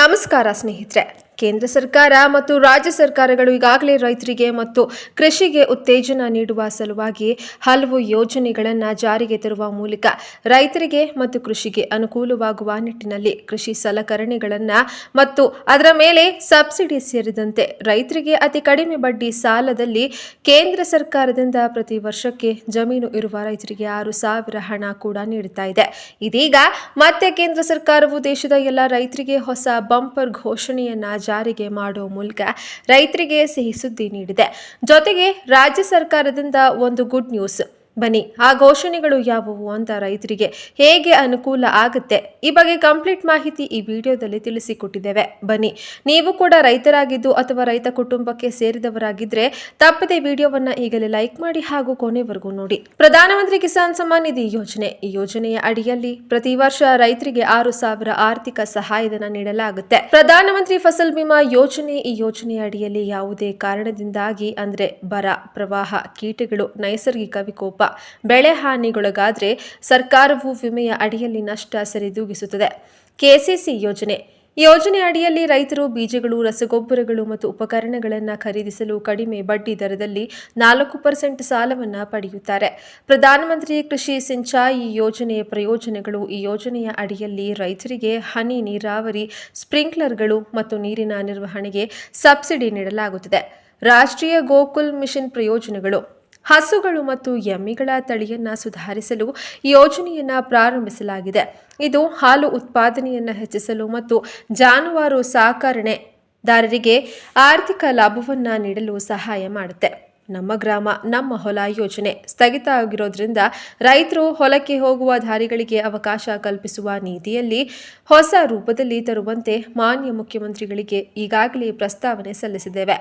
ನಮಸ್ಕಾರ ಸ್ನೇಹಿತರೆ. ಕೇಂದ್ರ ಸರ್ಕಾರ ಮತ್ತು ರಾಜ್ಯ ಸರ್ಕಾರಗಳು ಈಗಾಗಲೇ ರೈತರಿಗೆ ಮತ್ತು ಕೃಷಿಗೆ ಉತ್ತೇಜನ ನೀಡುವ ಸಲುವಾಗಿ ಹಲವು ಯೋಜನೆಗಳನ್ನು ಜಾರಿಗೆ ತರುವ ಮೂಲಕ ರೈತರಿಗೆ ಮತ್ತು ಕೃಷಿಗೆ ಅನುಕೂಲವಾಗುವ ನಿಟ್ಟಿನಲ್ಲಿ ಕೃಷಿ ಸಲಕರಣೆಗಳನ್ನು ಮತ್ತು ಅದರ ಮೇಲೆ ಸಬ್ಸಿಡಿ ಸೇರಿದಂತೆ ರೈತರಿಗೆ ಅತಿ ಕಡಿಮೆ ಬಡ್ಡಿ ಸಾಲದಲ್ಲಿ ಕೇಂದ್ರ ಸರ್ಕಾರದಿಂದ ಪ್ರತಿ ವರ್ಷಕ್ಕೆ ಜಮೀನು ಇರುವ ರೈತರಿಗೆ ಆರು ಸಾವಿರ ಹಣ ಕೂಡ ನೀಡುತ್ತಾ ಇದೆ. ಇದೀಗ ಮತ್ತೆ ಕೇಂದ್ರ ಸರ್ಕಾರವು ದೇಶದ ಎಲ್ಲ ರೈತರಿಗೆ ಹೊಸ ಬಂಪರ್ ಘೋಷಣೆಯನ್ನ ಜಾರಿಗೆ ಮಾಡುವ ಮೂಲಕ ರೈತರಿಗೆ ಸಿಹಿ ಸುದ್ದಿ ನೀಡಿದೆ. ಜೊತೆಗೆ ರಾಜ್ಯ ಸರ್ಕಾರದಿಂದ ಒಂದು ಗುಡ್ ನ್ಯೂಸ್ ಬನ್ನಿ. ಆ ಘೋಷಣೆಗಳು ಯಾವುವು ಅಂತ ರೈತರಿಗೆ ಹೇಗೆ ಅನುಕೂಲ ಆಗುತ್ತೆ? ಈ ಬಗ್ಗೆ ಕಂಪ್ಲೀಟ್ ಮಾಹಿತಿ ಈ ವಿಡಿಯೋದಲ್ಲಿ ತಿಳಿಸಿಕೊಟ್ಟಿದ್ದೇವೆ. ಬನ್ನಿ. ನೀವು ಕೂಡ ರೈತರಾಗಿದ್ದು ಅಥವಾ ರೈತ ಕುಟುಂಬಕ್ಕೆ ಸೇರಿದವರಾಗಿದ್ರೆ ತಪ್ಪದೆ ವಿಡಿಯೋವನ್ನ ಈಗಲೇ ಲೈಕ್ ಮಾಡಿ ಹಾಗೂ ಕೊನೆವರೆಗೂ ನೋಡಿ. ಪ್ರಧಾನಮಂತ್ರಿ ಕಿಸಾನ್ ಸಮ್ಮಾನ್ ನಿಧಿ ಯೋಜನೆ. ಈ ಯೋಜನೆಯ ಅಡಿಯಲ್ಲಿ ಪ್ರತಿ ವರ್ಷ ರೈತರಿಗೆ ಆರು ಸಾವಿರ ಆರ್ಥಿಕ ಸಹಾಯಧನ ನೀಡಲಾಗುತ್ತೆ. ಪ್ರಧಾನಮಂತ್ರಿ ಫಸಲ್ ಬಿಮಾ ಯೋಜನೆ ಈ ಯೋಜನೆಯ ಅಡಿಯಲ್ಲಿ ಯಾವುದೇ ಕಾರಣದಿಂದಾಗಿ ಅಂದ್ರೆ ಬರ, ಪ್ರವಾಹ, ಕೀಟಗಳು, ನೈಸರ್ಗಿಕ ವಿಕೋಪ ಬೆಳೆ ಹಾನಿಗೊಳಗಾದರೆ ಸರ್ಕಾರವು ವಿಮೆಯ ಅಡಿಯಲ್ಲಿ ನಷ್ಟ ಸರಿದೂಗಿಸುತ್ತದೆ. ಕೆಸಿಸಿ ಯೋಜನೆ. ಯೋಜನೆ ಅಡಿಯಲ್ಲಿ ರೈತರು ಬೀಜಗಳು, ರಸಗೊಬ್ಬರಗಳು ಮತ್ತು ಉಪಕರಣಗಳನ್ನು ಖರೀದಿಸಲು ಕಡಿಮೆ ಬಡ್ಡಿ ದರದಲ್ಲಿ ನಾಲ್ಕು ಪರ್ಸೆಂಟ್ ಸಾಲವನ್ನು ಪಡೆಯುತ್ತಾರೆ. ಪ್ರಧಾನಮಂತ್ರಿ ಕೃಷಿ ಸಿಂಚಾಯಿ ಯೋಜನೆಯ ಪ್ರಯೋಜನಗಳು ಈ ಯೋಜನೆಯ ಅಡಿಯಲ್ಲಿ ರೈತರಿಗೆ ಹನಿ ನೀರಾವರಿ, ಸ್ಪ್ರಿಂಕ್ಲರ್ಗಳು ಮತ್ತು ನೀರಿನ ನಿರ್ವಹಣೆಗೆ ಸಬ್ಸಿಡಿ ನೀಡಲಾಗುತ್ತದೆ. ರಾಷ್ಟ್ರೀಯ ಗೋಕುಲ್ ಮಿಷನ್ ಪ್ರಯೋಜನಗಳು. ಹಸುಗಳು ಮತ್ತು ಎಮ್ಮಿಗಳ ತಳಿಯನ್ನು ಸುಧಾರಿಸಲು ಯೋಜನೆಯನ್ನು ಪ್ರಾರಂಭಿಸಲಾಗಿದೆ. ಇದು ಹಾಲು ಉತ್ಪಾದನೆಯನ್ನು ಹೆಚ್ಚಿಸಲು ಮತ್ತು ಜಾನುವಾರು ಸಾಕಣೆದಾರರಿಗೆ ಆರ್ಥಿಕ ಲಾಭವನ್ನು ನೀಡಲು ಸಹಾಯ ಮಾಡುತ್ತೆ. ನಮ್ಮ ಗ್ರಾಮ, ನಮ್ಮ ಹೊಲ ಯೋಜನೆ ಸ್ಥಗಿತ ಆಗಿರೋದ್ರಿಂದ ರೈತರು ಹೊಲಕ್ಕೆ ಹೋಗುವ ದಾರಿಗಳಿಗೆ ಅವಕಾಶ ಕಲ್ಪಿಸುವ ನೀತಿಯಲ್ಲಿ ಹೊಸ ರೂಪದಲ್ಲಿ ತರುವಂತೆ ಮಾನ್ಯ ಮುಖ್ಯಮಂತ್ರಿಗಳಿಗೆ ಈಗಾಗಲೇ ಪ್ರಸ್ತಾವನೆ ಸಲ್ಲಿಸಿದ್ದೇವೆ.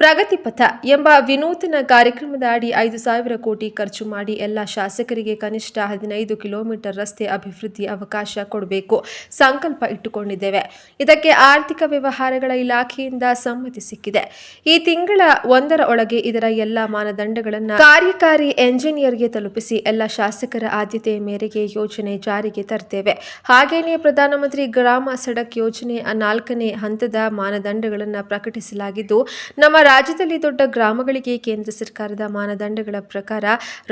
ಪ್ರಗತಿ ಪಥ ಎಂಬ ವಿನೂತನ ಕಾರ್ಯಕ್ರಮದ ಅಡಿ ಐದು ಸಾವಿರ ಕೋಟಿ ಖರ್ಚು ಮಾಡಿ ಎಲ್ಲ ಶಾಸಕರಿಗೆ ಕನಿಷ್ಠ ಹದಿನೈದು ಕಿಲೋಮೀಟರ್ ರಸ್ತೆ ಅಭಿವೃದ್ಧಿ ಅವಕಾಶ ಕೊಡಬೇಕು ಸಂಕಲ್ಪ ಇಟ್ಟುಕೊಂಡಿದ್ದೇವೆ. ಇದಕ್ಕೆ ಆರ್ಥಿಕ ವ್ಯವಹಾರಗಳ ಇಲಾಖೆಯಿಂದ ಸಮ್ಮತಿ ಸಿಕ್ಕಿದೆ. ಈ ತಿಂಗಳ ಒಂದರ ಒಳಗೆ ಇದರ ಎಲ್ಲ ಮಾನದಂಡಗಳನ್ನು ಕಾರ್ಯಕಾರಿ ಎಂಜಿನಿಯರ್ಗೆ ತಲುಪಿಸಿ ಎಲ್ಲ ಶಾಸಕರ ಆದ್ಯತೆಯ ಮೇರೆಗೆ ಯೋಜನೆ ಜಾರಿಗೆ ತರ್ತೇವೆ. ಹಾಗೆಯೇ ಪ್ರಧಾನಮಂತ್ರಿ ಗ್ರಾಮ ಸಡಕ್ ಯೋಜನೆ ನಾಲ್ಕನೇ ಹಂತದ ಮಾನದಂಡಗಳನ್ನು ಪ್ರಕಟಿಸಲಾಗಿದ್ದು, ನಮ್ಮ ರಾಜ್ಯದಲ್ಲಿ ದೊಡ್ಡ ಗ್ರಾಮಗಳಿಗೆ ಕೇಂದ್ರ ಸರ್ಕಾರದ ಮಾನದಂಡಗಳ ಪ್ರಕಾರ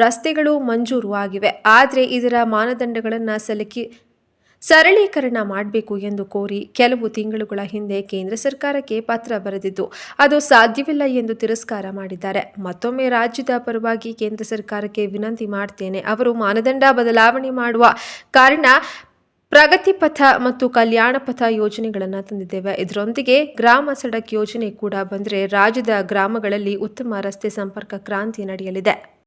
ರಸ್ತೆಗಳು ಮಂಜೂರು ಆಗಿವೆ ಆದರೆ ಇದರ ಮಾನದಂಡಗಳನ್ನು ಸಲಕಿ ಸರಳೀಕರಣ ಮಾಡಬೇಕು ಎಂದು ಕೋರಿ ಕೆಲವು ತಿಂಗಳುಗಳ ಹಿಂದೆ ಕೇಂದ್ರ ಸರ್ಕಾರಕ್ಕೆ ಪತ್ರ ಬರೆದಿದ್ದು, ಅದು ಸಾಧ್ಯವಿಲ್ಲ ಎಂದು ತಿರಸ್ಕಾರ ಮಾಡಿದ್ದಾರೆ. ಮತ್ತೊಮ್ಮೆ ರಾಜ್ಯದ ಪರವಾಗಿ ಕೇಂದ್ರ ಸರ್ಕಾರಕ್ಕೆ ವಿನಂತಿ ಮಾಡ್ತೇನೆ. ಅವರು ಮಾನದಂಡ ಬದಲಾವಣೆ ಮಾಡುವ ಕಾರಣ ಪ್ರಗತಿ ಪಥ ಮತ್ತು ಕಲ್ಯಾಣ ಪಥ ಯೋಜನೆಗಳನ್ನು ತಂದಿದ್ದೇವೆ. ಇದರೊಂದಿಗೆ ಗ್ರಾಮ ಸಡಕ್ ಯೋಜನೆ ಕೂಡ ಬಂದರೆ ರಾಜ್ಯದ ಗ್ರಾಮಗಳಲ್ಲಿ ಉತ್ತಮ ರಸ್ತೆ ಸಂಪರ್ಕ ಕ್ರಾಂತಿ ನಡೆಯಲಿದೆ.